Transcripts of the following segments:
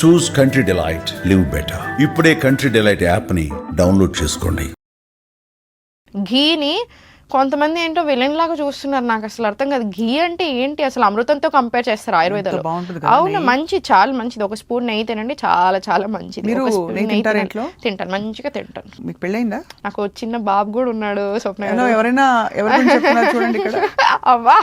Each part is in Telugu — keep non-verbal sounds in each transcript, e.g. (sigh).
Choose country delight live better ఇప్పుడే కంట్రీ డిలైట్ యాప్ని డౌన్లోడ్ చేసుకోండి. ఘీని కొంతమంది ఏంటో విలన్ లాగా చూస్తున్నారు నాకు అసలు అర్థం కాదు. ఘీ అంటే ఏంటి? అసలు అమృతంతో కంపేర్ చేస్తారు ఆయుర్వేదంలో. అవును మంచి చాలా మంచిది. ఒక స్పూన్ నెయ్యి తినండి చాలా చాలా మంచిది? తింటాను మంచిగా తింటాను. మీకు పెళ్ళయిందా నాకు చిన్న బాబు కూడా ఉన్నాడు స్వప్న. ఎవరైనా (laughs) అవ్వా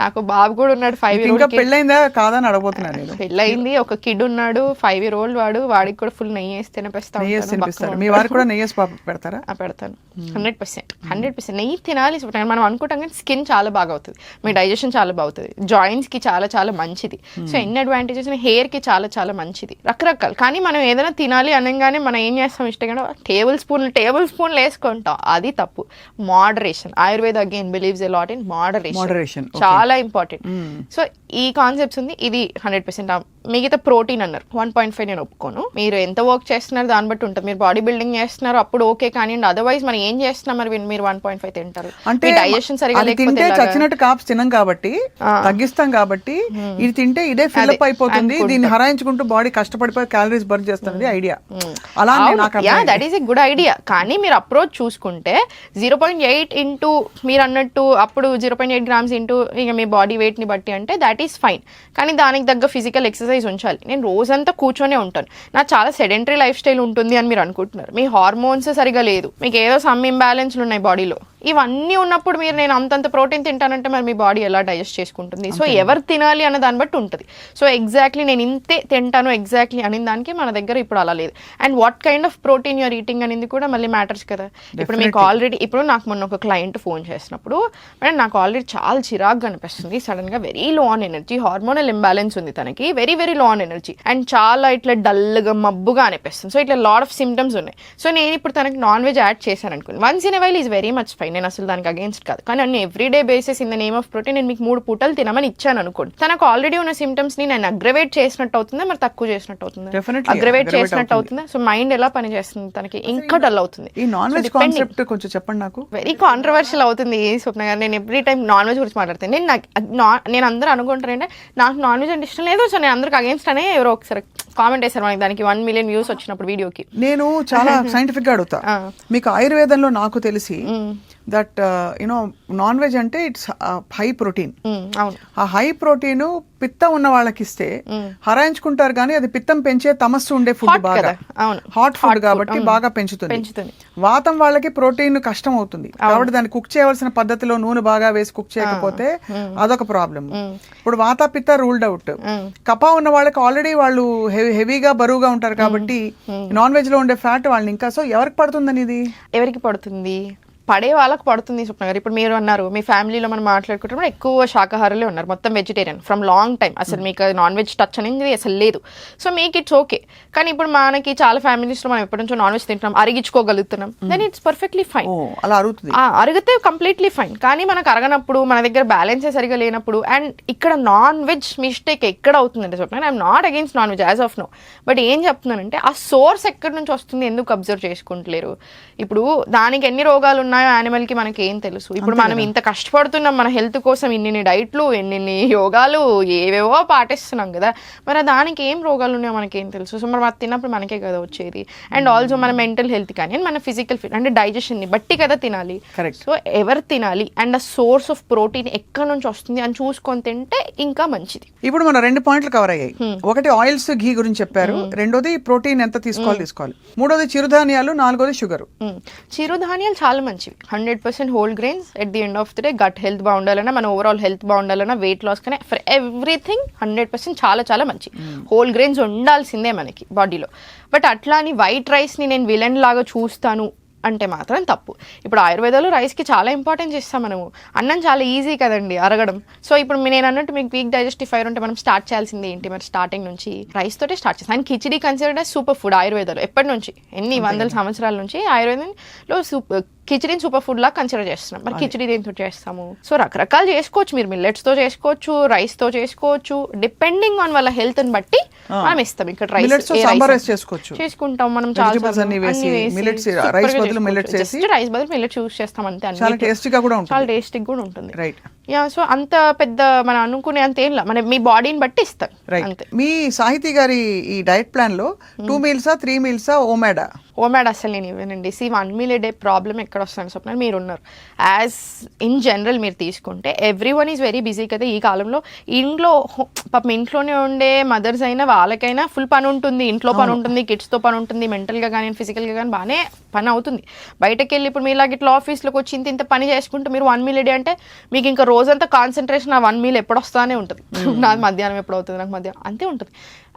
నాకు బాబు కూడా ఉన్నాడు ఫైవ్ ఇయర్ ఇంకా పెళ్ళయిందా కాదని అడగబోతున్నాను నేను. పెళ్ళయింది ఒక కిడ్ ఉన్నాడు ఫైవ్ ఇయర్ ఓల్డ్ వాడు వాడికి కూడా ఫుల్ నెయ్యి వేసి తినిపిస్తా నెయ్యి ఉంటాను, తినిపిస్తారు. బక్కగా మీ వారు కూడా నెయ్యి పెడతారా? ఆ, పెడతాను. హండ్రెడ్ పర్సెంట్ హండ్రెడ్ పర్సెంట్ నెయ్యి తినాలి. మనం అనుకుంటాం కానీ స్కిన్ చాలా బాగా అవుతుంది. మీ డైజెషన్ చాలా బాగుతుంది జాయింట్స్కి చాలా చాలా మంచిది. సో ఎన్ని అడ్వాంటేజెస్ హెయిర్కి చాలా చాలా మంచిది. రకరకాలు. కానీ మనం ఏదైనా తినాలి అనగానే మనం ఏం చేస్తాం ఇష్టంగా టేబుల్ స్పూన్లు టేబుల్ స్పూన్లు వేసుకుంటాం. అది తప్పు. Moderation. Ayurveda again believes a lot in moderation. చాలా ఇంపార్టెంట్ సో ఈ కాన్సెప్ట్స్ ఉంది. ఇది హండ్రెడ్ పర్సెంట్ మిగతా ప్రోటీన్ అన్నారు. వన్ పాయింట్ ఫైవ్ నేను ఒప్పుకోను. మీరు ఎంత వర్క్ చేస్తున్నారు దాన్ని బట్టి ఉంటుంది. మీరు బాడీ బిల్డింగ్ చేస్తున్నారు అప్పుడు ఓకే కానీ అదర్వైజ్ మనం ఏం చేస్తున్నాం మరి? మీరు వన్ పాయింట్ ఫైవ్ తింటారు. అంటే డైజెషన్ సరిగా తింటే? చచ్చినట్టు కాప్స్ తినం కాబట్టి తగ్గిస్తాం కాబట్టి ఇది తింటే ఇదే ఫిల్అప్ అయిపోతుంది దీన్ని హరాయించుకుంటూ బాడీ కష్టపడిపోయి క్యాలరీస్ బర్న్ చేస్తుంది ఐడియా. అలా. That is a good idea కానీ మీరు అప్రోచ్ చూసుకుంటే జీరో పాయింట్ ఎయిట్ ఇంటూ మీరు అన్నట్టు అప్పుడు zero point eight grams into ఇక మీ బాడీ వెయిట్ని బట్టి అంటే దాట్ ఈస్ ఫైన్ కానీ దానికి తగ్గ ఫిజికల్ ఎక్సర్సైజ్ ఉంచాలి. నేను రోజంతా కూర్చొనే ఉంటాను. నాకు చాలా సెడెంటరీ లైఫ్ స్టైల్ ఉంటుంది అని మీరు అనుకుంటున్నారు. మీ హార్మోన్స్ సరిగా లేదు. మీకు ఏదో సమ్ ఇంబ్యాలెన్స్లు ఉన్నాయి బాడీలో ఇవన్నీ ఉన్నప్పుడు మీరు నేను అంతంత ప్రోటీన్ తింటానంటే మరి మీ బాడీ ఎలా డైజెస్ట్ చేసుకుంటుంది? సో ఎవరు తినాలి అన్న దాన్ని బట్టి ఉంటుంది. సో ఎగ్జాక్ట్లీ నేను ఇంతే తింటాను ఎగ్జాక్ట్లీ అనే దానికి మన దగ్గర ఇప్పుడు అలా లేదు. And what kind of protein you're eating అనేది కూడా మళ్ళీ మ్యాటర్స్ కదా. ఇప్పుడు మీకు ఆల్రెడీ ఇప్పుడు నాకు మొన్న ఒక క్లయింట్ ఫోన్ చేసినప్పుడు మేడం నాకు ఆల్రెడీ చాలా చిరాగ్గా అనిపిస్తుంది. సడన్గా very low on energy hormonal imbalance ఉంది తనకి. Very very low on energy and చాలా ఇట్లా డల్గా మబ్బుగా అనిపిస్తుంది. సో ఇట్లా లాట్ ఆఫ్ సిమ్టమ్స్ ఉన్నాయి. సో నేను ఇప్పుడు తనకి నాన్ వెజ్ యాడ్ చేశాను అనుకోండి. Once in while is very much fine నేను అసలు దానికి అగేన్స్ట్ కాదు. కానీ అన్ని everyday basis in the name of protein నేను మీకు మూడు పూటలు తినమని ఇచ్చాను అనుకోండి. తనకు ఆల్రెడీ ఉన్న సిమ్టమ్స్ని నేను అగ్రవేట్ చేసినట్టు అవుతుందా? మరి తక్కువ చేసినట్టు అవుతుందా? అగ్రవేట్ చేసినట్టు అవుతుందా. సో మైండ్ ఎలా పనిచేస్తుంది తనకి? ఇంకా డల్ అవుతుంది. ఈ నాన్ వెజ్ కాన్సెప్ట్ కొంచెం చెప్పండి నాకు. వెరీ కాంట్రవర్షియల్ అవుతుంది స్వప్న గారు. నేను ఎవ్రీ టైం నాన్ వెజ్ గురించి మాట్లాడతాను నేను నాకు నేను అందరూ అనుకుంటారంటే నాకు నాన్ వెజ్ అంటే ఇష్టం లేదు. సో నేను అందరికి అగేన్స్ట్ అనే ఎవరో ఒకసారి కామెంట్ చేశారు మనకి. దానికి వన్ మిలియన్ వ్యూస్ వచ్చినప్పుడు వీడియోకి నేను చాలా సైంటిఫిక్గా అడుగుతా. మీకు ఆయుర్వేదంలో నాకు తెలిసి that you know non veg అంటే ఇట్స్ హై ప్రోటీన్ ఆ హై ప్రోటీన్ పిత్తం ఉన్న వాళ్ళకి ఇస్తే హరాయించుకుంటారు కానీ అది పిత్తం పెంచే తమస్సు ఉండే ఫుడ్ బాగా. హాట్ ఫుడ్ కాబట్టి mm. బాగా పెంచుతుంది. వాతం వాళ్ళకి ప్రోటీన్ కష్టం అవుతుంది. కాబట్టి దాన్ని కుక్ చేయవలసిన పద్ధతిలో నూనె బాగా వేసి కుక్ చేయకపోతే అదొక ప్రాబ్లం ఇప్పుడు వాత పిత్త రూల్డ్ అవుట్ కప ఉన్న వాళ్ళకి ఆల్రెడీ వాళ్ళు హెవీ- హెవీగా బరువుగా ఉంటారు కాబట్టి నాన్ వెజ్లో ఉండే ఫ్యాట్ వాళ్ళని ఇంకా సో ఎవరికి పడుతుందని ఇది? ఎవరికి పడుతుంది? పడే వాళ్ళకి పడుతుంది స్వప్న గారు. ఇప్పుడు మీరు అన్నారు మీ ఫ్యామిలీలో మనం మాట్లాడుకుంటున్నప్పుడు ఎక్కువ శాకాహారులే ఉన్నారు. మొత్తం వెజిటేరియన్ ఫ్రమ్ లాంగ్ టైం అసలు మీకు నాన్ వెజ్ టచ్ అనేది అసలు లేదు. సో మీకు ఇట్స్ ఓకే కానీ ఇప్పుడు మనకి చాలా ఫ్యామిలీస్లో మనం ఎప్పటి నుంచో నాన్ వెజ్ తింటున్నాం అరిగించుకోగలుగుతున్నాం. దెన్ ఇట్స్ పర్ఫెక్ట్లీ ఫైన్ అలా అరుగుతుంది. ఆ, అరిగితే కంప్లీట్లీ ఫైన్ కానీ మనకు అరగనప్పుడు మన దగ్గర బ్యాలెన్సే సరిగా లేనప్పుడు అండ్ ఇక్కడ నాన్ వెజ్ మిస్టేక్ ఎక్కడ అవుతుందంటే చెప్పిన I'm not against non veg as of no but ఏం చెప్తున్నానంటే ఆ సోర్స్ ఎక్కడి నుంచి వస్తుంది? ఎందుకు అబ్జర్వ్ చేసుకుంటలేరు? ఇప్పుడు దానికి ఎన్ని రోగాలు ఉన్నాయో animal కి మనకి ఏం తెలుసు. ఇప్పుడు మనం ఇంత కష్టపడుతున్నాం మన హెల్త్ కోసం ఇన్ని డైట్లు ఎన్ని యోగాలు ఏవేవో పాటిస్తున్నాం కదా. మరి దానికి ఏం రోగాలు ఉన్నాయో మనకి ఏం తెలుసు? సో మరి అది తిన్నప్పుడు మనకే కదా వచ్చేది. అండ్ ఆల్సో మన మెంటల్ హెల్త్ కానీ మన ఫిజికల్ ఫిట్ అంటే డైజెషన్ని బట్టి కదా తినాలి. సో ఎవరు తినాలి? అండ్ ఆ సోర్స్ ఆఫ్ ప్రోటీన్ ఎక్కడి నుంచి వస్తుంది అని చూసుకొని తింటే ఇంకా మంచిది. ఇప్పుడు మన రెండు పాయింట్లు కవర్ అయ్యాయి. ఒకటి ఆయిల్స్ ఘీ గురించి చెప్పారు. రెండోది ప్రోటీన్ ఎంత తీసుకోవాలి తీసుకోవాలి. మూడోది చిరుధాన్యాలు నాలుగోది షుగర్. చిరుధాన్యాలు చాలా మంచివి hundred percent whole grains at the end of the day gut health బాగుండాలన్నా మన ఓవరాల్ హెల్త్ బాగుండాలన్నా వెయిట్ లాస్ కానీ ఫర్ ఎవ్రీథింగ్ హండ్రెడ్ పర్సెంట్ చాలా చాలా మంచి. హోల్ గ్రెయిన్స్ ఉండాల్సిందే మనకి బాడీలో బట్ అట్లా అని వైట్ రైస్ని నేను విలన్ లాగా చూస్తాను అంటే మాత్రం తప్పు. ఇప్పుడు ఆయుర్వేదంలో రైస్కి చాలా ఇంపార్టెన్స్ ఇస్తాం మనము. అన్నం చాలా ఈజీ కదండి అరగడం. సో ఇప్పుడు నేను అన్నట్టు మీకు వీక్ డైజెస్టివ్ ఫైర్ ఉంటే మనం స్టార్ట్ చేయాల్సింది ఏంటి? మరి స్టార్టింగ్ నుంచి రైస్ తోటే స్టార్ట్ చేస్తాం. And khichdi considered super food ఆయుర్వేదంలో. ఎప్పటి నుంచి? ఎన్ని వందల సంవత్సరాల నుంచి ఆయుర్వేదంలో సూపర్ కిచడీని సూపర్ ఫుడ్ లా కన్సిడర్ చేస్తున్నాం. మరి కిచడీ దేంతో చేస్తాము? సో రకరకాలు చేసుకోవచ్చు మీరు మిల్లెట్స్తో చేసుకోవచ్చు రైస్తో చేసుకోవచ్చు డిపెండింగ్ ఆన్ వాళ్ళ హెల్త్ని బట్టి మనం ఇస్తాం. ఇక్కడ రైస్ రైస్ చేసుకోవచ్చు. చేసుకుంటాం మనం చాలా millets, rice బదులు millets వేసి, రైస్ బదులు మిల్లెట్స్ యూస్ చేస్తాం అంతే. చాలా. టేస్టీగా కూడా ఉంటుంది. చాలా టేస్టీ కూడా ఉంటుంది. రైట్ యా సో అంత పెద్ద మనం అనుకునే అంత ఏం మన మీ బాడీని బట్టి ఇస్తాం. రైట్ మీ సాహితీ గారి ఈ డైట్ ప్లాన్లో టూ మీల్సా త్రీ మీల్సా ఓమేడా ఓ మేడ అసలు నేను ఇవ్వనండి. See one meal day problem ఎక్కడ వస్తుంది స్వప్న మీరు ఉన్నారు యాజ్ ఇన్ జనరల్ మీరు తీసుకుంటే everyone is very busy కదా ఈ కాలంలో. ఇంట్లో పాపం ఇంట్లోనే ఉండే మదర్స్ అయినా వాళ్ళకైనా ఫుల్ పని ఉంటుంది. ఇంట్లో పని ఉంటుంది కిడ్స్తో పని ఉంటుంది మెంటల్గా కానీ ఫిజికల్గా కానీ బాగానే పని అవుతుంది. బయటకు వెళ్ళి ఇప్పుడు మీలాగ ఇట్లా ఆఫీస్లోకి వచ్చి ఇంత ఇంత పని చేసుకుంటూ మీరు వన్ మీల్ డే అంటే మీకు ఇంకా రోజంతా కాన్సన్ట్రేషన్ ఆ వన్ మీల్ ఎప్పుడు వస్తానే ఉంటుంది నాది మధ్యాహ్నం ఎప్పుడు అవుతుంది నాకు మధ్యాహ్నం అంతే ఉంటుంది.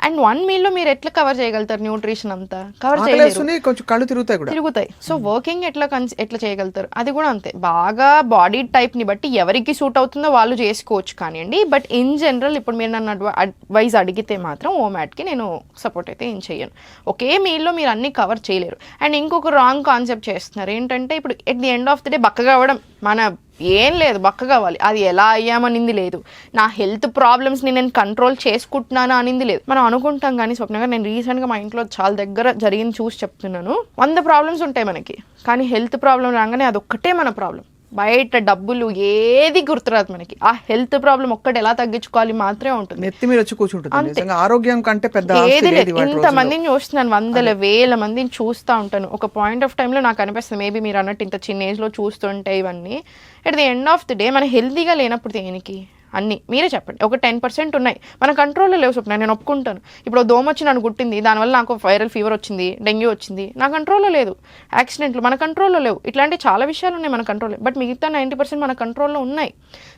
అండ్ వన్ మీల్లో మీరు ఎట్లా కవర్ చేయగలుగుతారు న్యూట్రిషన్ అంతా? కవర్ చేయలేరు. ఆకలేస్తుంది కొంచెం కళ్ళు తిరుగుతాయి కూడా. తిరుగుతాయి. సో వర్కింగ్ ఎట్లా కన్ ఎట్లా చేయగలుగుతారు? అది కూడా అంతే. బాగా బాడీ టైప్ని బట్టి ఎవరికి సూట్ అవుతుందో వాళ్ళు చేసుకోవచ్చు కానివ్వండి. బట్ ఇన్ జనరల్ ఇప్పుడు మీరు నన్ను అడ్వ అడ్వైజ్ అడిగితే మాత్రం ఓ మ్యాట్కి నేను సపోర్ట్ అయితే ఏం చేయను ఒకే మీల్లో మీరు అన్ని కవర్ చేయలేరు. అండ్ ఇంకొక రాంగ్ కాన్సెప్ట్ చేస్తున్నారు. ఏంటంటే ఇప్పుడు at the end of the day బక్కగా అవ్వడం మన ఏం లేదు బక్క కావాలి. అది ఎలా అయ్యామనింది లేదు. నా హెల్త్ ప్రాబ్లమ్స్ని నేను కంట్రోల్ చేసుకుంటున్నానా అనింది లేదు. మనం అనుకుంటాం కానీ స్వప్న గారు నేను రీసెంట్గా మా ఇంట్లో చాలా దగ్గర జరిగింది చూసి చెప్తున్నాను. వంద ప్రాబ్లమ్స్ ఉంటాయి మనకి. కానీ హెల్త్ ప్రాబ్లం రాగానే అదొక్కటే మన ప్రాబ్లం. బయట డబ్బులు ఏది గుర్తురాదు మనకి. ఆ హెల్త్ ప్రాబ్లం ఒక్కటి ఎలా తగ్గించుకోవాలి మాత్రమే ఉంటుంది. నెత్తి మీద వచ్చి కూర్చుంటుంది ఆరోగ్యం కంటే పెద్ద ఏది లేదు. ఇంత. మందిని చూస్తున్నాను వందల వేల మందిని చూస్తూ ఉంటాను. ఒక పాయింట్ ఆఫ్ టైంలో నాకు అనిపిస్తుంది మేబీ మీరు అన్నట్టు ఇంత చిన్న ఏజ్లో చూస్తుంటే ఇవన్నీ. At the end of the day మన హెల్తీగా లేనప్పుడు దేనికి? అన్నీ. మీరే చెప్పండి. ఒక టెన్ పర్సెంట్ ఉన్నాయి. మన కంట్రోల్లో లేవు స్వప్న. నేను ఒప్పుకుంటాను. ఇప్పుడు దోమ వచ్చి నన్ను గుట్టింది దానివల్ల నాకు వైరల్ ఫీవర్ వచ్చింది డెంగ్యూ వచ్చింది. నా కంట్రోల్లో లేదు. యాక్సిడెంట్లు మన కంట్రోల్లో లేవు. ఇట్లాంటి చాలా విషయాలు ఉన్నాయి మన కంట్రోల్లో. బట్ మిగతా నైంటీ పర్సెంట్ మన కంట్రోల్లో ఉన్నాయి.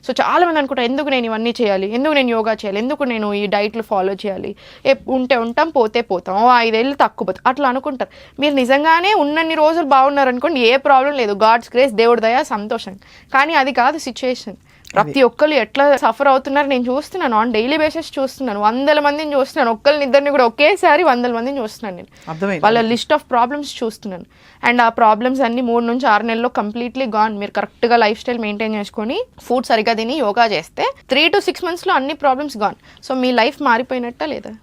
సో చాలా మంది అనుకుంటారు ఎందుకు నేను ఇవన్నీ చేయాలి? ఎందుకు నేను యోగా చేయాలి? ఎందుకు నేను ఈ డైట్లు ఫాలో చేయాలి? ఏ- ఉంటే ఉంటాం పోతే పోతాం. ఓ ఐదేళ్ళు తక్కువ పోతాం. అట్లా అనుకుంటారు. మీరు నిజంగానే ఉన్నన్ని రోజులు బాగున్నారు అనుకోండి ఏ ప్రాబ్లం లేదు. గాడ్స్ గ్రేస్ దేవుడి దయ సంతోషం. కానీ అది కాదు సిచ్యుయేషన్. ప్రతి ఒక్కరు ఎట్లా సఫర్ అవుతున్నారు? నేను చూస్తున్నాను. ఆన్ డైలీ బేసిస్ చూస్తున్నాను. వందల మందిని చూస్తున్నాను. ఒక్కరిని ఇద్దరిని కూడా ఒకేసారి వందల మందిని చూస్తున్నాను నేను. వాళ్ళ లిస్ట్ ఆఫ్ ప్రాబ్లమ్స్ చూస్తున్నాను. అండ్ ఆ ప్రాబ్లమ్స్ అన్ని మూడు నుంచి ఆరు నెలల్లో కంప్లీట్లీ గాన్. మీరు కరెక్ట్గా లైఫ్ స్టైల్ మెయింటైన్ చేసుకొని ఫుడ్ సరిగా తిని యోగా చేస్తే త్రీ టు సిక్స్ మంత్స్లో అన్ని ప్రాబ్లమ్స్ గాన్. సో మీ లైఫ్ మారిపోయినట్టా లేదా?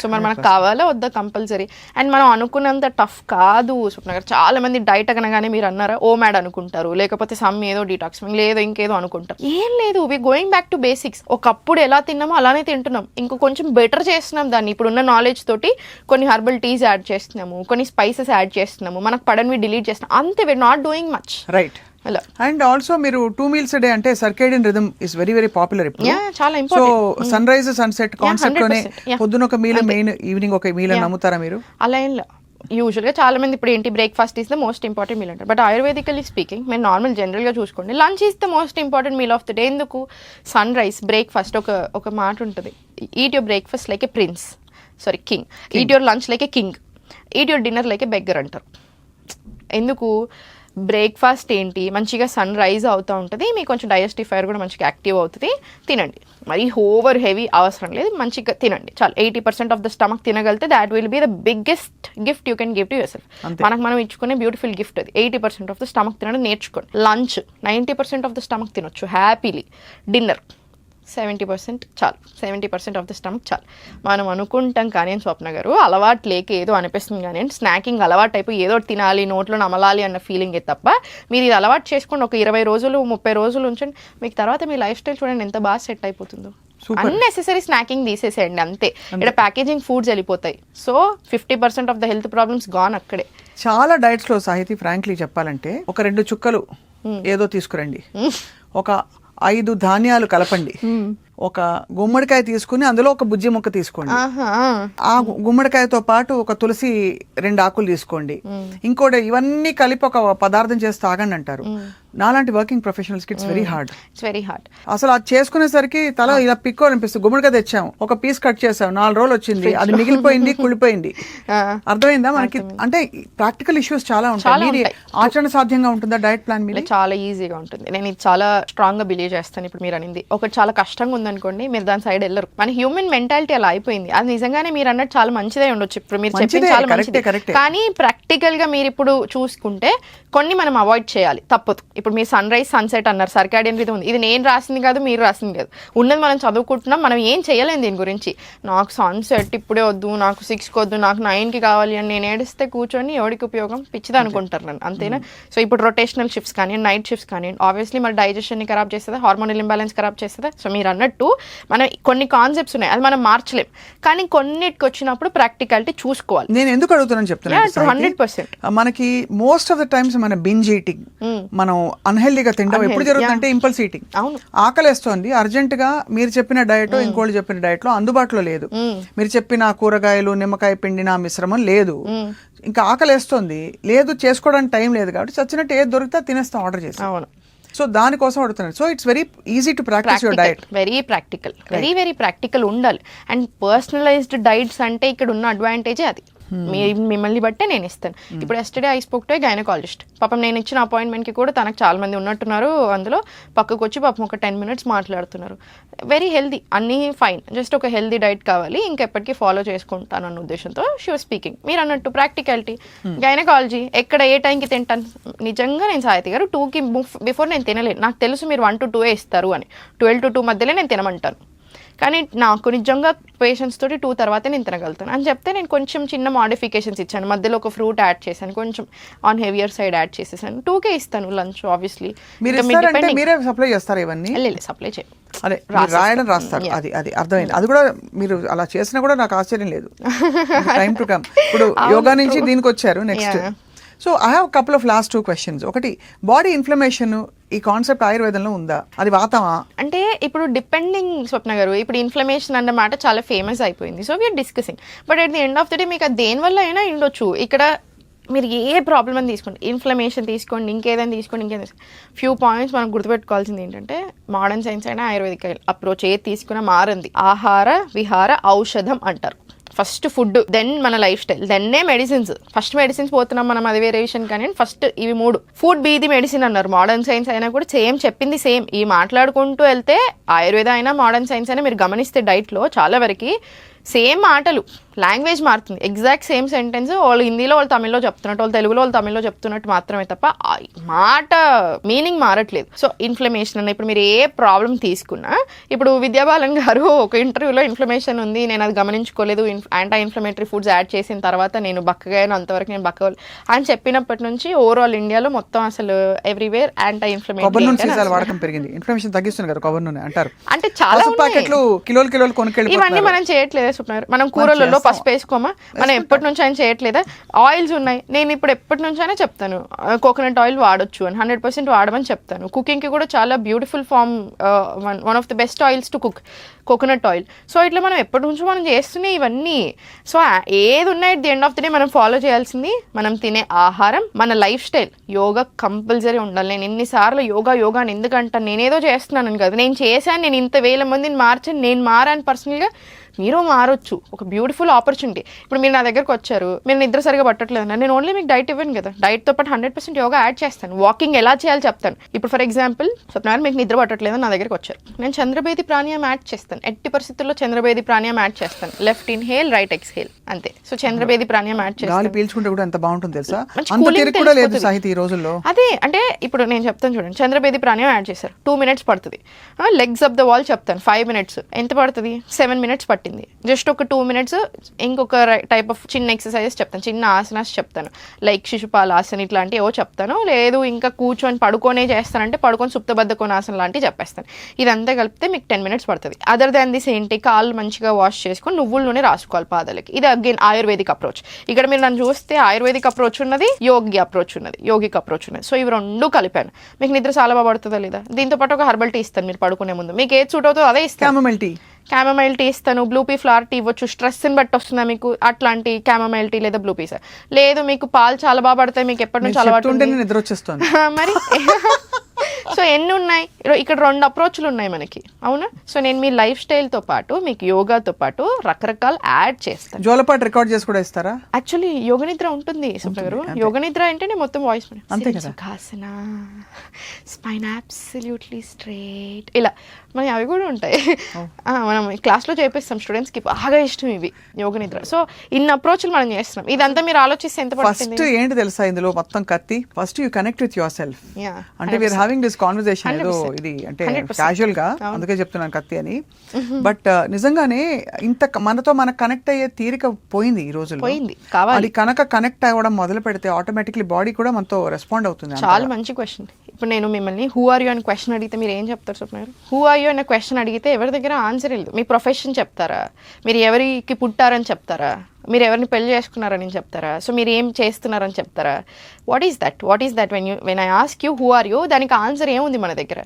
సో మరి మనకు కావాలా వద్దా? కంపల్సరీ. అండ్ మనం అనుకున్నంత టఫ్ కాదు స్వప్న గారు చాలా మంది డైట్ అనగానే మీరు అన్నారా ఓ మ్యాడ్ అనుకుంటారు. లేకపోతే సమ్ ఏదో డీటాక్స్ లేదో ఇంకేదో అనుకుంటారు ఏం లేదు we going back to basics ఒకప్పుడు ఎలా తిన్నామో అలానే తింటున్నాం. ఇంకో కొంచెం బెటర్ చేస్తున్నాం దాన్ని. ఇప్పుడున్న నాలెడ్జ్ తోటి కొన్ని హర్బల్ టీస్ యాడ్ చేస్తున్నాము కొన్ని స్పైసెస్ యాడ్ చేస్తున్నాము మనకు పడనివి డిలీట్ చేస్తున్నాం. అంతే we're not doing much right అలా అండ్ ఆల్సో మీరు టూ మీల్స్ డే అంటే circadian rhythm is very very popular ఇప్పుడు. చాలా సో. సన్ రైజ్ సన్సెట్ కాన్సెప్ట్లోనే 100%, yeah. పొద్దున ఒక మీల్ మెయిన్ ఈవినింగ్ ఒక మీల్ నమ్ముతారా మీరు? అలా ఏం యూజువల్గా చాలా మంది ఇప్పుడు ఏంటి breakfast is the most important meal అంటారు. బట్ ఆయుర్వేదికలీ స్పీకింగ్ మీరు నార్మల్ జనరల్గా చూసుకోండి. Lunch is the most important meal of the day ఎందుకు? సన్ రైస్ బ్రేక్ఫాస్ట్ ఒక ఒక మాట ఉంటుంది. Eat your breakfast like a prince sorry king eat your lunch like a king eat your dinner like a beggar అంటారు. ఎందుకు? బ్రేక్ఫాస్ట్ ఏంటి? మంచిగా సన్ రైజ్ అవుతూ ఉంటుంది. మీకు కొంచెం డైజెస్టిఫైర్ కూడా మంచిగా యాక్టివ్ అవుతుంది. తినండి. మరి ఓవర్ హెవీ అవసరం లేదు. మంచిగా తినండి. చాలు. Eighty percent of the stomach తినగలితే that will be the biggest gift you can give to self అంతే. మనకు మనం ఇచ్చుకునే బ్యూటిఫుల్ గిఫ్ట్ అది. Eighty percent of the stomach తినడం. నేర్చుకోండి. Lunch. Ninety percent of the stomach తినొచ్చు. హ్యాపీలీ. డిన్నర్. సెవెంటీ పర్సెంట్ చాలు. Seventy percent of the stomach చాలు. మనం అనుకుంటాం కానీ అని స్వప్న గారు అలవాటు లేక ఏదో అనిపిస్తుంది కానీ స్నాకింగ్ అలవాటు అయిపోయి ఏదో తినాలి నోట్లో నమలాలి అన్న ఫీలింగే తప్ప మీరు ఇది అలవాటు చేసుకోండి ఒక ఇరవై రోజులు ముప్పై రోజులు ఉంచండి. మీకు తర్వాత మీ లైఫ్ స్టైల్ చూడండి ఎంత బాగా సెట్ అయిపోతుందో. అన్నెసెసరీ స్నాకింగ్ తీసేసేయండి అంతే. ఇక్కడ ప్యాకేజింగ్ ఫుడ్స్ వెళ్ళిపోతాయి. So fifty percent of the health problems gone అక్కడే. చాలా డైట్స్లో సాహితీ ఫ్రాంక్లీ చెప్పాలంటే ఒక రెండు చుక్కలు ఏదో తీసుకురండి. ఒక ఐదు ధాన్యాలు కలపండి. ఒక గుమ్మడికాయ తీసుకుని అందులో ఒక బుజ్జి ముక్క తీసుకోండి. ఆ. గుమ్మడికాయతో పాటు ఒక తులసి రెండు ఆకులు తీసుకోండి. ఇంకోటి ఇవన్నీ కలిపి ఒక పదార్థం చేసి తాగండి అంటారు. నాలాంటి working ప్రొఫెషనల్స్కి it's very hard it's very hard అసలు అది చేసుకునేసరికి తల ఇలా పిక్కోవాలనిపిస్తుంది గుమ్మడిగా తెచ్చాం ఒక పీస్ కట్ చేసాం నాలుగు రోజులు వచ్చింది అది మిగిలిపోయింది (laughs) కుళ్ళిపోయింది. అర్థమైందా మనకి? అంటే ప్రాక్టికల్ ఇష్యూస్ చాలా ఉంటాయి. మీది. ఆచరణ సాధ్యంగా ఉంటుందా డయట్ ప్లాన్ మీద? చాలా ఈజీగా ఉంటుంది. నేను ఇది చాలా స్ట్రాంగ్గా బిలీవ్ చేస్తాను ఇప్పుడు మీరు అనింది. ఒకటి చాలా కష్టంగా ఉందనుకోండి మీరు దాని సైడ్ వెళ్ళరు. మన హ్యూమన్ మెంటాలిటీ అలా అయిపోయింది. అది నిజంగానే మీరు అన్నట్టు చాలా మంచిదే ఉండొచ్చు. ఇప్పుడు మీరు చెప్పింది చాలా మంచిది. కానీ ప్రాక్టికల్గా మీరు ఇప్పుడు చూసుకుంటే కొన్ని మనం అవాయిడ్ చేయాలి. తప్పదు. ఇప్పుడు మీరు సన్ రైజ్ సన్సెట్ అన్నారు. సర్కాడియన్ రీతి ఉంది. ఇది నేను రాసింది కాదు మీరు రాసింది కాదు. ఉన్నది మనం చదువుకుంటున్నాం మనం ఏం చేయలేం దీని గురించి. నాకు సన్సెట్ ఇప్పుడే వద్దు నాకు సిక్స్కి వద్దు నాకు నైన్కి కావాలి అని నేను ఏడిస్తే కూర్చొని ఎవరికి ఉపయోగం? పిచ్చిది అనుకుంటారు నన్ను. అంతేనా? సో ఇప్పుడు రొటేషనల్ షిఫ్ట్స్ కానీ నైట్ షిఫ్ట్స్ కానీ ఆబ్వియస్లీ మన డైజెషన్ని ఖరాబ్ చేస్తుందా? హార్మోనల్ ఇంబ్యాలెన్స్ ఖరాబ్ చేస్తుందా? సో మీరు అన్నట్టు మనం కొన్ని కాన్సెప్ట్స్ ఉన్నాయి. అది మనం మార్చలేం. కానీ కొన్నిటికి వచ్చినప్పుడు ప్రాక్టికాలిటీ చూసుకోవాలి. నేను ఎందుకు అడుగుతున్నాను చెప్తున్నాను it's 100%. మనకి మోస్ట్ ఆఫ్ ద టైమ్స్ మన బింజ్ ఈటింగ్ మనం అన్హెల్దీగా తినడం ఎప్పుడు జరుగుతుందంటే ఇంపల్స్ ఈటింగ్ ఆకలేస్తోంది. అర్జెంట్గా మీరు చెప్పిన డయట్ ఇంకోళ్ళు చెప్పిన డయట్లో అందుబాటులో లేదు. మీరు చెప్పిన కూరగాయలు నిమ్మకాయ పిండిన మిశ్రమం లేదు. ఇంకా ఆకలేస్తోంది. లేదు చేసుకోవడానికి టైం లేదు కాబట్టి చచ్చినట్టు ఏది దొరికితే తినేస్తాం ఆర్డర్ చేసి సో దానికోసం అడుగుతున్నాను. So it's very easy to practice your diet very practical very very practical ఉండాలి. అండ్ పర్సనలైజ్డ్ డైట్స్ అంటే ఇక్కడ ఉన్న అడ్వాంటేజే అది. మీ మిమ్మల్ని బట్టే నేను ఇస్తాను. ఇప్పుడు yesterday I spoke to gynaecologist పాపం నేను ఇచ్చిన అపాయింట్మెంట్కి కూడా తనకు చాలా మంది ఉన్నట్టున్నారు అందులో. పక్కకు వచ్చి పాపం ఒక టెన్ మినిట్స్ మాట్లాడుతున్నారు. వెరీ హెల్దీ అన్నీ ఫైన్ జస్ట్ ఒక హెల్దీ డైట్ కావాలి. ఇంకెప్పటికీ ఫాలో చేసుకుంటాను అన్న ఉద్దేశంతో షూర్ స్పీకింగ్ మీరు అన్నట్టు ప్రాక్టికాలిటీ గైనకాలజీ ఎక్కడ ఏ టైంకి తింటాను? నిజంగా నేను సాహితి గారు టూకి బిఫోర్ నేను తినలేను. నాకు తెలుసు మీరు వన్ టు టూ ఇస్తారు అని. ట్వెల్వ్ టు టూ మధ్యలో నేను తినమంటాను. కానీ నాకు నిజంగా పేషెంట్స్ తోటి టూ తర్వాతే నేను తినగలుగుతాను. అని చెప్తే నేను కొంచెం చిన్న మాడిఫికేషన్స్ ఇచ్చాను. మధ్యలో ఒక ఫ్రూట్ యాడ్ చేశాను. కొంచెం ఆన్ హెవియర్ సైడ్ యాడ్ చేసేసాను. టూకే ఇస్తాను లంచ్ ఆబ్వియస్లీ మీరు సప్లై చేస్తారు ఇవన్నీ? సప్లై చేయ. అదే రాయడం రాస్తారు. అది అది అర్థమైంది. అది కూడా మీరు అలా చేసినా కూడా నాకు ఆశ్చర్యం లేదు. టైం టు కమ్ ఇప్పుడు యోగా నుంచి దీనికి వచ్చారు next. So I have couple of last two questions ఒకటి బాడీ ఇన్ఫ్లమేషన్ ఈ కాన్సెప్ట్ ఆయుర్వేదంలో ఉందా? అది వాతమా? అంటే ఇప్పుడు డిపెండింగ్ స్వప్న గారు ఇప్పుడు ఇన్ఫ్లమేషన్ అన్న మాట చాలా ఫేమస్ అయిపోయింది. So we're discussing but at the end of the day మీకు దేనివల్ల అయినా ఉండొచ్చు. ఇక్కడ మీరు ఏ ప్రాబ్లమ్ అని తీసుకోండి. ఇన్ఫ్లమేషన్ తీసుకోండి ఇంకేదైనా తీసుకోండి ఇంకేదైనా ఫ్యూ పాయింట్స్ మనం గుర్తుపెట్టుకోవాల్సింది ఏంటంటే మోడర్న్ సైన్స్ అయినా ఆయుర్వేదిక అప్రోచ్ ఏది తీసుకున్నా మారింది. ఆహార విహార ఔషధం అంటారు. ఫస్ట్ ఫుడ్ దెన్ మన లైఫ్ స్టైల్ దెన్నే మెడిసిన్స్ ఫస్ట్ మెడిసిన్స్ పోతున్నాం మనం అది వేరే విషయం. కానీ ఫస్ట్ ఇవి మూడు. ఫుడ్ బీది మెడిసిన్ అన్నారు. మోడర్న్ సైన్స్ అయినా కూడా సేమ్ చెప్పింది సేమ్ ఈ మాట్లాడుకుంటూ వెళ్తే ఆయుర్వేద అయినా మోడర్న్ సైన్స్ అయినా మీరు గమనిస్తే డైట్లో చాలా వరకు సేమ్ మాటలు. లాంగ్వేజ్ మారుతుంది. ఎగ్జాక్ట్ సేమ్ సెంటెన్స్ వాళ్ళు హిందీలో వాళ్ళు తమిళ్ళో చెప్తున్నట్టు వాళ్ళు తెలుగులో వాళ్ళు తమిళ్ళో చెప్తున్నట్టు మాత్రమే తప్ప మాట మీనింగ్ మారట్లేదు. సో ఇన్ఫ్లమేషన్ అన్న ఇప్పుడు మీరు ఏ ప్రాబ్లం తీసుకున్నా ఇప్పుడు విద్యాబాలన్ గారు ఒక ఇంటర్వ్యూలో ఇన్ఫ్లమేషన్ ఉంది నేను అది గమనించుకోలేదు యాంటీ ఇన్ఫ్లమేటరీ ఫుడ్స్ యాడ్ చేసిన తర్వాత నేను బక్కగా అంతవరకు నేను బక్క అని చెప్పినప్పటి నుంచి ఓవరాల్ ఇండియాలో మొత్తం అసలు ఎవ్రీవేర్ యాంటీ ఇన్ఫ్లమేటరీ వాడకం పెరిగింది. ఇన్ఫ్లమేషన్ తగ్గిస్తుంది కదా కొబ్బరి నూనె అంటారు. అంటే చాలా ఇవన్నీ మనం చేయట్లేదా సుప్నార్ మనం కూరలలో. పసుపు వేసుకోమా? మనం ఎప్పటి నుంచి అయినా చేయట్లేదా? ఆయిల్స్ ఉన్నాయి. నేను ఇప్పుడు ఎప్పటి నుంచి అయినా చెప్తాను కోకోనట్ ఆయిల్ వాడొచ్చు అని హండ్రెడ్ పర్సెంట్ వాడమని చెప్తాను. కుకింగ్కి కూడా చాలా beautiful form one of the best oils to cook coconut oil so ఇట్లా మనం ఎప్పటి నుంచో మనం చేస్తున్నాయి ఇవన్నీ. సో ఏది ఉన్నాయి the end of the day మనం ఫాలో చేయాల్సింది మనం తినే ఆహారం మన లైఫ్ స్టైల్ యోగా కంపల్సరీ ఉండాలి. నేను ఎన్నిసార్లు యోగా యోగా అని ఎందుకంటాను? నేనేదో చేస్తున్నాను కదా. నేను చేశాను నేను ఇంత వేల మందిని మార్చాను నేను మారాను పర్సనల్గా మీరు మారొచ్చు. ఒక బ్యూటిఫుల్ ఆపర్చునిటీ ఇప్పుడు మీరు నా దగ్గరకు వచ్చారు. మీరు నిద్ర సరిగా పట్టట్లేదు. నేను ఓన్లీ మీకు డైట్ ఇవ్వను కదా. డైట్తో పాటు హండ్రెడ్ పర్సెంట్ యోగా యాడ్ చేస్తాను. వాకింగ్ ఎలా చేయాలో చెప్తాను. ఇప్పుడు ఫర్ ఎగ్జాంపుల్ స్వప్నాలు మీకు నిద్ర పట్టట్లేదు నా దగ్గరకు వచ్చారు. నేను చంద్రభేది ప్రాణాయామం యాడ్ చేస్తాను. ఎట్టి పరిస్థితుల్లో చంద్రభేది ప్రాణాయామం యాడ్ చేస్తాను. లెఫ్ట్ ఇన్హేల్ రైట్ ఎక్స్హేల్ అంతే. సో చంద్రభేది ప్రాణాయామం యాడ్ చేస్తాను. పీల్చుకుంటే కూడా ఎంత బాగుంటుంది తెలుసా? కూడా లేదు. సాహితీ ఈ రోజుల్లో. అదే అంటే ఇప్పుడు నేను చెప్తాను చూడండి. చంద్రభేది ప్రాణాయామం యాడ్ చేశారు. టూ మినిట్స్ పడుతుంది. లెగ్స్ ఆఫ్ ద వాల్ చెప్తాను. ఫైవ్ మినిట్స్ ఎంత పడుతుంది? సెవెన్ మినిట్స్ పట్టింది. జస్ట్ ఒక టూ మినిట్స్ ఇంకొక టైప్ ఆఫ్ చిన్న ఎక్సర్సైజెస్ చెప్తాను. చిన్న ఆసనాస్ చెప్తాను. లైక్ శిశుపాల ఆసన ఇట్లాంటివి ఏవో చెప్తాను. లేదు ఇంకా కూర్చొని పడుకొనే చేస్తానంటే పడుకొని సుప్తబద్ధకొని ఆసన లాంటివి చెప్పేస్తాను. ఇదంతా కలిపితే మీకు టెన్ మినిట్స్ పడుతుంది. అదర్ దాన్ దిస్ ఏంటి? కాళ్ళు మంచిగా వాష్ చేసుకొని నువ్వుల నూనె రాసుకోవాలి పాదాలకి. ఇది అగైన్ ఆయుర్వేదిక్ అప్రోచ్ ఇక్కడ మీరు నన్ను చూస్తే ఆయుర్వేదిక్ అప్రోచ్ ఉన్నది యోగి అప్రోచ్ ఉన్నది యోగిక్ అప్రోచ్ ఉన్నది. సో ఇవి రెండు కలిపాను. మీకు నిద్ర చాలా బాగా పడుతుందా లేదా? దీంతో పాటు ఒక హర్బల్ టీ ఇస్తాను మీరు పడుకునే ముందు. మీకు ఏది సూట్ అవుతుందో అదే ఇస్తాను. టీ క్యామమైల్ టీ ఇస్తాను బ్లూ పీ ఫ్లవర్ టీ ఇవ్వచ్చు స్ట్రెస్ని బట్టి వస్తుందా మీకు? అట్లాంటి క్యామమైల్ టీ లేదా బ్లూ పీస్ లేదు మీకు పాలు చాలా బాగా పడతాయి మీకు ఎప్పటి నుంచి అలవాటు (laughs) మరి (laughs) సో ఎన్ని ఉన్నాయి ఇక్కడ రెండు అప్రోచ్లు ఉన్నాయి మనకి. అవునా? సో నేను మీ లైఫ్ స్టైల్తో పాటు మీకు యోగాతో పాటు రకరకాల యాడ్ చేస్తాను జోలపాటు రికార్డ్ చేసి కూడా ఇస్తారా? యాక్చువల్లీ యోగ నిద్ర ఉంటుంది గారు. యోగ నిద్ర అంటేనే మొత్తం వాయిస్ అంతే కదా. స్పైన్ అబ్సల్యూట్లీ స్ట్రేట్ ఇలా మరి అవి కూడా ఉంటాయి. మనం క్లాస్లో చేపిస్తాం స్టూడెంట్స్కి బాగా ఇష్టం ఇవి యోగ నిద్ర. సో ఇన్ని అప్రోచ్లు మనం చేస్తున్నాం. ఇదంతా మీరు ఆలోచిస్తే ఎంత పడుతుంది? ఫస్ట్ ఏంటి తెలుసా ఇందులో మొత్తం కత్తి? First you connect with yourself అంటే వీఆర్ హ్యావింగ్ దిస్ కాన్వర్సేషన్ ఏదో 100%. ఇది అంటే 100%. క్యాజువల్గా అందుకే చెప్తున్నాను కత్తి అని బట్ నిజంగానే ఇంత మనతో మనకు కనెక్ట్ అయ్యే తీరిక పోయింది ఈ రోజుల్లో పోయింది. కావాలి. అది కనుక కనెక్ట్ అవ్వడం మొదలు పెడితే ఆటోమేటిక్లీ బాడీ కూడా మనతో రెస్పాండ్ అవుతుంది. చాలా మంచి క్వశ్చన్ ఇప్పుడు నేను మిమ్మల్ని హూ ఆర్ యూ అని క్వశ్చన్ అడిగితే మీరు ఏం చెప్తారు Swapna garu who are you అనే క్వశ్చన్ అడిగితే ఎవరి దగ్గర ఆన్సర్ లేదు మీ ప్రొఫెషన్ చెప్తారా మీరు ఎవరికి పుట్టారని చెప్తారా మీరు ఎవరిని పెళ్ళి చేసుకున్నారని చెప్తారా? సో మీరు ఏం చేస్తున్నారని చెప్తారా? What is that what is that when you when I ask you who are you దానికి ఆన్సర్ ఏముంది మన దగ్గర?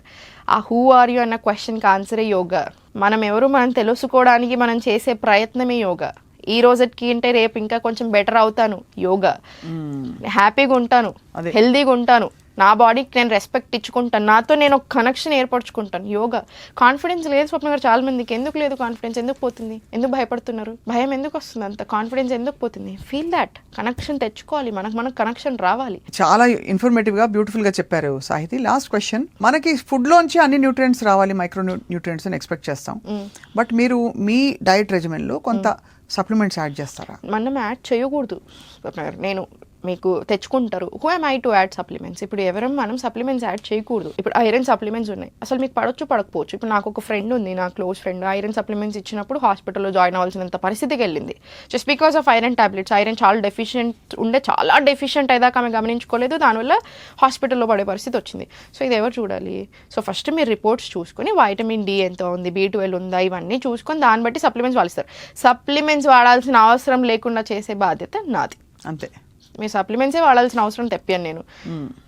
ఆ హూ ఆర్ యూ అన్న క్వశ్చన్కి ఆన్సరే యోగా. మనం ఎవరు మనం తెలుసుకోవడానికి మనం చేసే ప్రయత్నమే యోగా. ఈ రోజుకి అంటే రేపు ఇంకా కొంచెం బెటర్ అవుతాను. యోగా. హ్యాపీగా ఉంటాను. హెల్దీగా ఉంటాను. నా బాడీకి నేను రెస్పెక్ట్ ఇచ్చుకుంటాను. నాతో నేను ఒక కనెక్షన్ ఏర్పరచుకుంటాను. యోగా. కాన్ఫిడెన్స్ లేదు స్వప్న గారు చాలా మందికి. ఎందుకు లేదు కాన్ఫిడెన్స్ ఎందుకు పోతుంది? ఎందుకు భయపడుతున్నారు? భయం ఎందుకు వస్తుంది అంత? కాన్ఫిడెన్స్ ఎందుకు పోతుంది? ఫీల్ దాట్ కనెక్షన్ తెచ్చుకోవాలి. మనకు మనకు కనెక్షన్ రావాలి. చాలా ఇన్ఫర్మేటివ్గా బ్యూటిఫుల్గా చెప్పారు సాహితి. లాస్ట్ క్వశ్చన్ మనకి ఫుడ్ లోంచి అన్ని న్యూట్రియంట్స్ రావాలి మైక్రో న్యూట్రియంట్స్ అని ఎక్స్పెక్ట్ చేస్తాం. బట్ మీరు మీ డైట్ రెజిమెన్లో కొంత సప్లిమెంట్స్ యాడ్ చేస్తారా? మనం యాడ్ చేయకూడదు. నేను మీకు తెచ్చుకుంటారు. Who am I to add supplements ఇప్పుడు ఎవరం మనం సప్లిమెంట్స్ యాడ్ చేయకూడదు. ఇప్పుడు ఐరన్ సప్లిమెంట్స్ ఉన్నాయి. అసలు మీకు పడొచ్చు పడకపోవచ్చు. ఇప్పుడు నాకు ఒక ఫ్రెండ్ ఉంది నా క్లోజ్ ఫ్రెండ్ ఐరన్ సప్లిమెంట్స్ ఇచ్చినప్పుడు హాస్పిటల్లో జాయిన్ అవ్వాల్సినంత పరిస్థితికి వెళ్ళింది. Just because of iron tablets iron చాలా డెఫిషియెంట్ ఉండే చాలా డెఫిషియెంట్ అయ్యాక ఆమె గమనించుకోలేదు. దానివల్ల హాస్పిటల్లో పడే పరిస్థితి వచ్చింది. సో ఇది ఎవరు చూడాలి? సో ఫస్ట్ మీరు రిపోర్ట్స్ చూసుకొని వైటమిన్ డి ఎంత ఉంది బీ ట్వెల్వ్ ఉందా ఇవన్నీ చూసుకొని దాన్ని బట్టి సప్లిమెంట్స్ వాడిస్తారు. సప్లిమెంట్స్ వాడాల్సిన అవసరం లేకుండా చేసే బాధ్యత నాది. అంతే. మీ సప్లిమెంట్సే వాడాల్సిన అవసరం తెప్పాను నేను.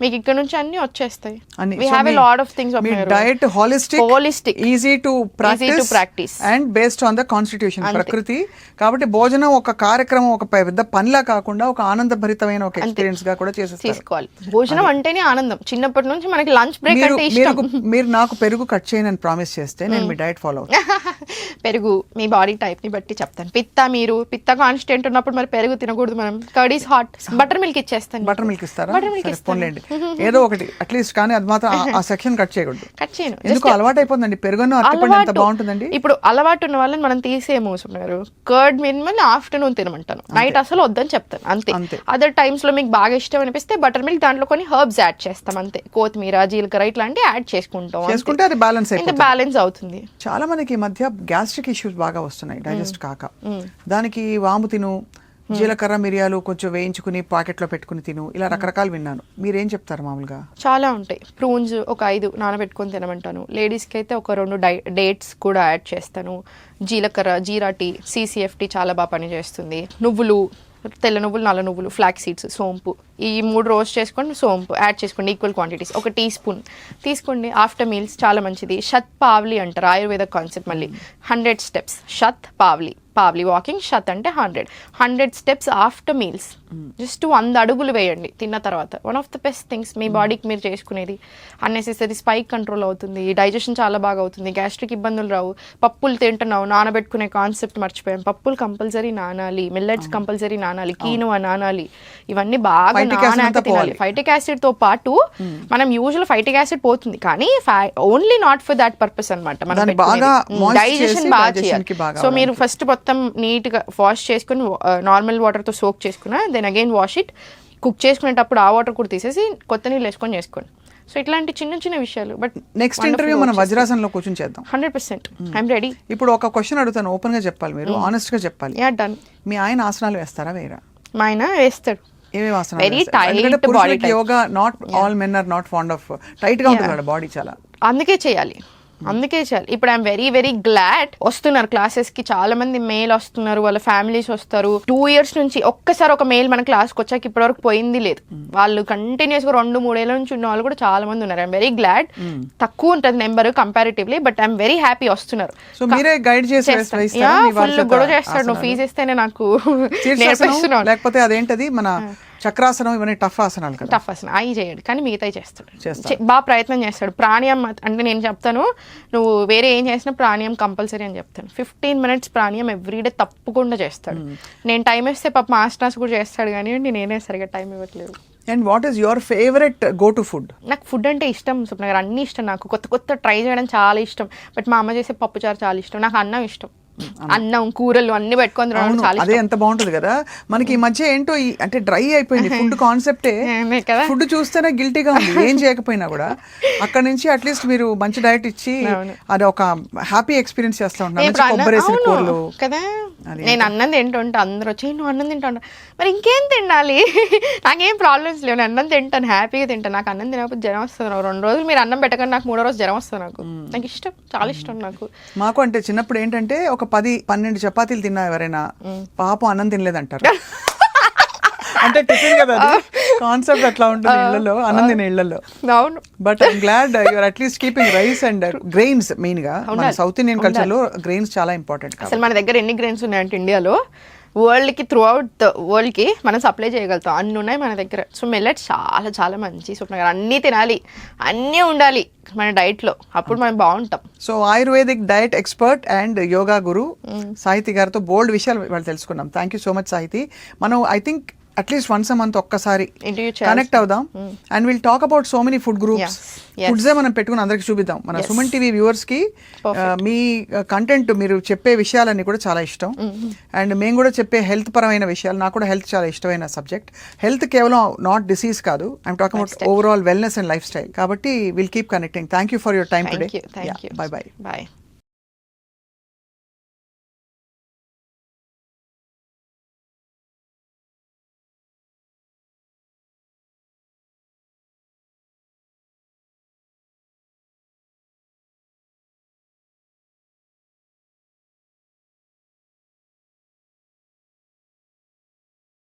మీకు ఇక్కడ నుంచి అన్ని వచ్చేస్తాయి. We a lot of things me diet holistic Holistic. Easy to practice practice. And based on the constitution. ప్రకృతి కాబట్టి భోజనం ఒక కార్యక్రమం ఒక పెద్ద పనిలా కాకుండా ఒక ఆనందభరితమైన ఒక ఎక్స్పీరియన్స్గా కూడా చేసేస్తారు. తీసుకోవాలి. భోజనం అంటేనే ఆనందం. చిన్నప్పటి నుంచి మనకి లంచ్ బ్రేక్ మీరు అంటే ఇష్టం. మీరు నాకు పెరుగు కట్ చేయనని ప్రామిస్ చేస్తే నేను మీ డైట్ ఫాలో (laughs) పెరుగు మీ బాడీ టైప్ని బట్టి చెప్తాను. పిత్త మీరు పిత్త కాన్స్టెంట్ ఉన్నప్పుడు మరి పెరుగు తినకూడదు మనం. Curd is hot buttermilk ఇచ్చేస్తాను. బటర్ మిల్క్ ఇస్తారా? బటర్ మిల్క్ ఇస్తాను. (laughs) ఏదో ఒకటి అట్లీస్ట్ కానీ అది మాత్రం ఆ- సెక్షన్ కట్ చేయకూడదు. కట్ చేయను. ఎందుకు అలవాటు అయిపోతుందండి పెరుగును అరటిపండు ఎంత. బాగుంటుందండి? ఇప్పుడు అలవాటు ఉన్న వాళ్ళని మనం తీసేయము సున్నారు కర్డ్ మినిమల్ ఆఫ్టర్నూన్ తినమంటాను. నైట్ అసలు వద్దని చెప్తాను. అంతే. అంతే. అదర్ టైమ్స్లో మీకు బాగా ఇష్టం అనిపిస్తే బటర్ మిల్క్ దాంట్లో కొన్ని హర్బ్స్ యాడ్ చేస్తాం అంతే. కొత్తిమీర జీలకర్ర ఇట్లాంటివి యాడ్ చేసుకుంటాం. చేసుకుంటే అది బ్యాలెన్స్ అయిపోతుంది. బ్యాలెన్స్ అవుతుంది. చాలా మందికి ఈ మధ్య గ్యాస్ట్రిక్ ఇష్యూస్ బాగా వస్తున్నాయి డైజెస్ట్ కాక. దానికి వాము తిను జీలకర్ర మిరియాలు కొంచెం వేయించుకుని పాకెట్లో పెట్టుకుని తిను. ఇలా రకరకాలు విన్నాను. మీరేం చెప్తారు మామూలుగా? చాలా ఉంటాయి. ప్రూన్స్ ఒక ఐదు నానబెట్టుకొని తినమంటాను. లేడీస్కి అయితే ఒక రెండు డై డేట్స్ కూడా యాడ్ చేస్తాను. జీలకర్ర జీరా టీ సీసీఎఫ్ టీ చాలా బాగా పనిచేస్తుంది. నువ్వులు తెల్ల నువ్వులు నల్ల నువ్వులు ఫ్లాక్ సీడ్స్ సోంపు. ఈ మూడు రోస్ట్ చేసుకొని సోంపు యాడ్ చేసుకోండి ఈక్వల్ క్వాంటిటీస్. ఒక టీ స్పూన్ తీసుకోండి. ఆఫ్టర్ మీల్స్ చాలా మంచిది. షత్ పావ్లీ అంటారు. ఆయుర్వేద కాన్సెప్ట్ మళ్ళీ. Hundred steps. షత్ పావ్లీ. పావ్లీ వాకింగ్ షత్ అంటే hundred hundred steps after meals just వంద అడుగులు వేయండి తిన్న తర్వాత. One of the best things మీ బాడీకి మీరు చేసుకునేది అన్నెసెసరీ స్పైక్ కంట్రోల్ అవుతుంది డైజెషన్ చాలా బాగా అవుతుంది గ్యాస్ట్రిక్ ఇబ్బందులు రావు పప్పులు తింటున్నావు నానబెట్టుకునే కాన్సెప్ట్ మర్చిపోయాం. పప్పులు కంపల్సరీ నానాలి మిల్లెట్స్ కంపల్సరీ నానాలి కీనువ నానాలి ఇవన్నీ బాగా నానాక తినాలి. ఫైటిక్ యాసిడ్తో పాటు మనం యూజువల్ ఫైటిక్ యాసిడ్ పోతుంది కానీ only not for that purpose అనమాట డైజెషన్ బాగా కి చేయాలి. బాగా సో మీరు ఫస్ట్ మొత్తం నీట్గా వాష్ చేసుకుని నార్మల్ వాటర్తో సోక్ చేసుకున్నా then again wash it cook చేసుకునేటప్పుడు ఆ వాటర్ కూడా తీసేసి కొత్త నీళ్ళు వేసుకొని చేసుకోండి. సో ఇట్లాంటి చిన్న చిన్న విషయాలు బట్ నెక్స్ట్ ఇంటర్వ్యూ మనం వజ్రాసనంలో కూర్చొని చేద్దాం. హండ్రెడ్ పర్సెంట్ ఐఎమ్ రెడీ ఇప్పుడు ఒక క్వశ్చన్ అడుగుతాను ఓపెన్గా చెప్పాలి మీరు ఆనెస్ట్గా చెప్పాలి. యా డన్ మీ ఆయన ఆసనాలు వేస్తారా వేరా మా ఆయన వేస్తాడు. ఏమేమి ఆసనాలు body పురుషులకి type. Yoga not all men are not fond of టైట్గా ఉంటుంది బాడీ చాలా. అందుకే చేయాలి. అందుకే చేయాలి ఇప్పుడు ఐఎమ్ వెరీ వెరీ గ్లాడ్ వస్తున్నారు. క్లాసెస్కి చాలా మంది మేల్ వస్తున్నారు వాళ్ళ ఫ్యామిలీస్ వస్తారు. టూ ఇయర్స్ నుంచి ఒక్కసారి ఒక మేల్ మన క్లాస్కి వచ్చాక ఇప్పటివరకు పోయింది లేదు. వాళ్ళు కంటిన్యూస్గా రెండు మూడేళ్ళ నుంచి ఉన్న వాళ్ళు కూడా చాలా మంది ఉన్నారు. ఐఎమ్ వెరీ గ్లాడ్ తక్కువ ఉంటుంది number comparatively but I'm very happy వస్తున్నారు. ఫుల్ గొడవ చేస్తాడు. నువ్వు? ఫీజు ఇస్తేనే నాకు నేర్పిస్తున్నావు. లేకపోతే అదేంటది? మన చక్రాసనం ఇవన్నీ టఫ్ ఆసనాలు కదా. టఫ్ అసలు అవి చేయడు కానీ మిగతాయి చేస్తాడు. బాగా ప్రయత్నం చేస్తాడు. ప్రాణాయామం మాత్రం- అంటే నేను చెప్తాను నువ్వు వేరే ఏం చేసినా ప్రాణాయామం కంపల్సరీ అని చెప్తాను. ఫిఫ్టీన్ మినిట్స్ ప్రాణాయామం ఎవ్రీడే తప్పకుండా చేస్తాడు. నేను టైం ఇస్తే పాప మాస్టర్స్ కూడా చేస్తాడు కానీ నేనే సరిగా టైం ఇవ్వట్లేదు. And what is your favourite go to food నాకు ఫుడ్ అంటే ఇష్టం సుప్న గారు. అన్నీ ఇష్టం నాకు. కొత్త కొత్త ట్రై చేయడం చాలా ఇష్టం. బట్ మా అమ్మ చేసే పప్పుచారు చాలా ఇష్టం. నాకు అన్నం ఇష్టం. అన్నం కూరలు అన్ని పెట్టుకొని అవును చాలా అదే ఎంత బాగుంటుంది కదా? మనకి ఈ మధ్య ఏంటో అంటే డ్రై అయిపోయింది ఫుడ్ కాన్సెప్టే. (laughs) ఫుడ్ చూస్తేనే గిల్టీగా ఉంది ఏం చేయకపోయినా కూడా. అక్కడ నుంచి అట్లీస్ట్ మీరు మంచి డైట్ ఇచ్చి. అది ఒక హ్యాపీ ఎక్స్పీరియన్స్ చేస్తా ఉంటాను కూరలు. కదా. నేను అన్నం తింటుంటా అందరూ వచ్చి నువ్వు అన్నం తింటా మరి ఇంకేం తినాలి? (laughs) నాకేం ప్రాబ్లమ్స్ లేవు. నేను అన్నం తింటాను హ్యాపీగా తింటాను. నాకు అన్నం తినకపోతే జ్వరం వస్తుంది రెండు రోజులు మీరు అన్నం పెట్టకుండా నాకు మూడో రోజు జ్వరం వస్తుంది నాకు. నాకు ఇష్టం చాలా ఇష్టం నాకు. మాకు అంటే చిన్నప్పుడు ఏంటంటే ఒక పది పన్నెండు చపాతీలు తిన్నా ఎవరైనా పాపం అన్నం తినలేదంటారు. అంటే టిఫిన్ కదా (laughs) కాన్సెప్ట్ అట్లా ఉంటుంది ఇళ్ళలో అన్నం తినే ఇళ్ళలో అవును. But I'm glad your at least keeping rice and grains మెయిన్గా. మన. సౌత్ ఇండియన్ కల్చర్లో గ్రెయిన్స్ చాలా ఇంపార్టెంట్ అసలు మన దగ్గర ఎన్ని గ్రెయిన్స్ ఉన్నాయంటే ఇండియాలో వరల్డ్కి త్రూ అవుట్ ద వరల్డ్కి మనం సప్లై చేయగలుగుతాం. అన్ని ఉన్నాయి మన దగ్గర. సో మిల్లెట్ చాలా చాలా మంచి స్వప్న గారు అన్నీ తినాలి. అన్నీ ఉండాలి మన డైట్లో అప్పుడు మనం బాగుంటాం. So Ayurvedic diet expert and yoga guru Sahiti గారితో బోల్డ్ విషయాలు వాళ్ళు తెలుసుకున్నాం. Thank you so much Sahiti. మనం I think at least once month ఒక్కసారి కనెక్ట్ అవుదాం. And will talk about so many food groups. ఫుడ్సే మనం పెట్టుకుని అందరికి చూపిద్దాం. మన. సుమన్ టీవీ వ్యూవర్స్కి మీ కంటెంట్ మీరు చెప్పే విషయాలన్నీ కూడా చాలా ఇష్టం. అండ్ మేము కూడా చెప్పే హెల్త్ పరమైన విషయాలు నాకు కూడా హెల్త్ చాలా ఇష్టమైన సబ్జెక్ట్ హెల్త్ కేవలం నాట్ డిసీజ్ కాదు. I'm talk about overall wellness and lifestyle కాబట్టి will keep connecting thank you for your time today bye bye bye